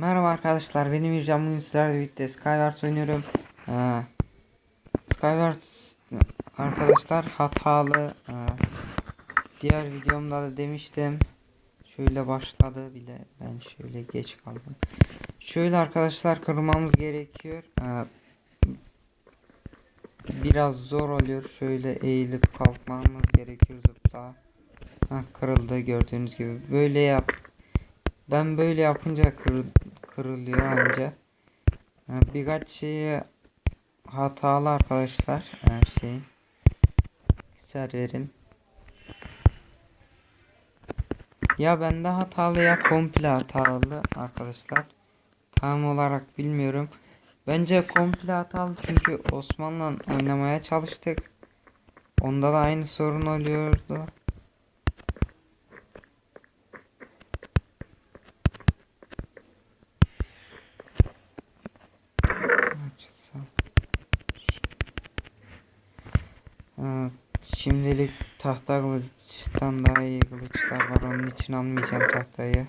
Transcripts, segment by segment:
Merhaba arkadaşlar benim İrcan bugün sizlerle birlikte Skywars oynuyorum. Ee, Skywars arkadaşlar hatalı ee, Diğer videomda da demiştim. Şöyle başladı bile ben şöyle geç kaldım. Şöyle arkadaşlar kırmamız gerekiyor. Ee, Biraz zor oluyor. Şöyle eğilip kalkmamız gerekiyor zıpla. Hah, kırıldı gördüğünüz gibi. Böyle yap. Ben böyle yapınca kır, kırılıyor anca. Ha, Birkaç şeyi hatalı arkadaşlar her şey. Serverin. Ya bende hatalı ya komple hatalı arkadaşlar. Tam olarak bilmiyorum. Bence komple hatalı çünkü Osman'la oynamaya çalıştık. Onda da aynı sorun oluyordu. Şimdilik tahta kılıçtan daha iyi kılıçlar var. Onun için almayacağım tahtayı.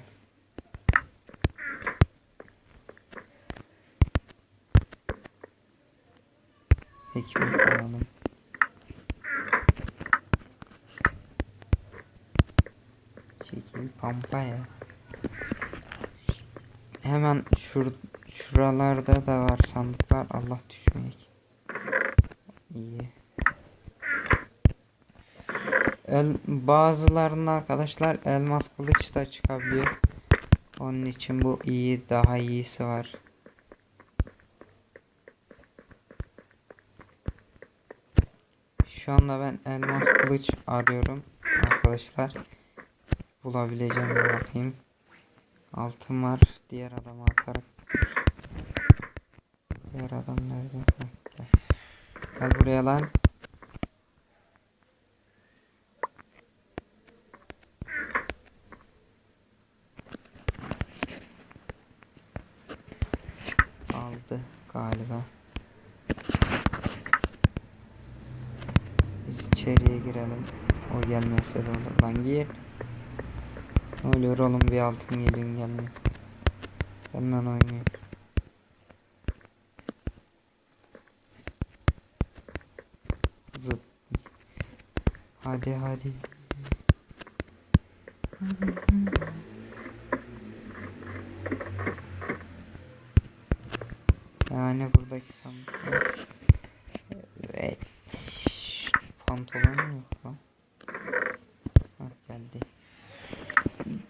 Ekmek alalım. Çekil pampa ya. Hemen şur şuralarda da var sandıklar. Allah düşmeyek. İyi. El, bazılarının arkadaşlar elmas kılıç da çıkabiliyor. Onun için bu iyi daha iyisi var. Şu anda ben elmas kılıç arıyorum arkadaşlar. Bulabileceğim bakayım. Altın var. Diğer adama atarak. Diğer adam nerede? Gel buraya lan. Galiba. Biz içeriye girelim. O gelmezse de olur. Lan gir. Oluyor oğlum bir altın geliyor gelmiyor. Benden oynuyor. Zıp. Hadi hadi. Yani buradaki sandıklar. Evet. Pantolon yok lan? Hah geldi.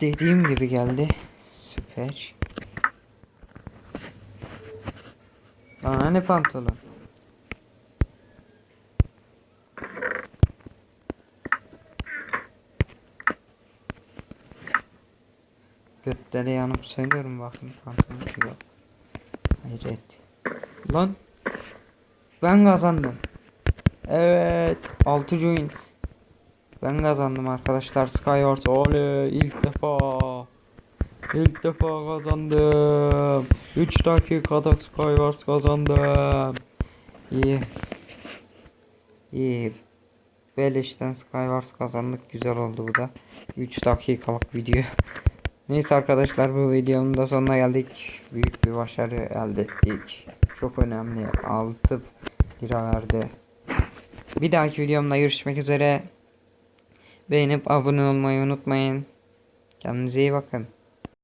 Dediğim gibi geldi. Süper. Lan hani pantolon? Götleri yanıp söylüyorum bakın pantolon yok. Hayret. Lan. Ben kazandım. Evet. 6 join. Ben kazandım arkadaşlar Skywars. Oley ilk defa. İlk defa kazandım. 3 dakikada Skywars kazandım. İyi. İyi. Beleşten Skywars kazandık. Güzel oldu bu da. 3 dakikalık video. Neyse arkadaşlar bu videonun da sonuna geldik. Büyük bir başarı elde ettik. Çok önemli. 6 lira verdi. Bir dahaki videomda görüşmek üzere. Beğenip abone olmayı unutmayın. Kendinize iyi bakın.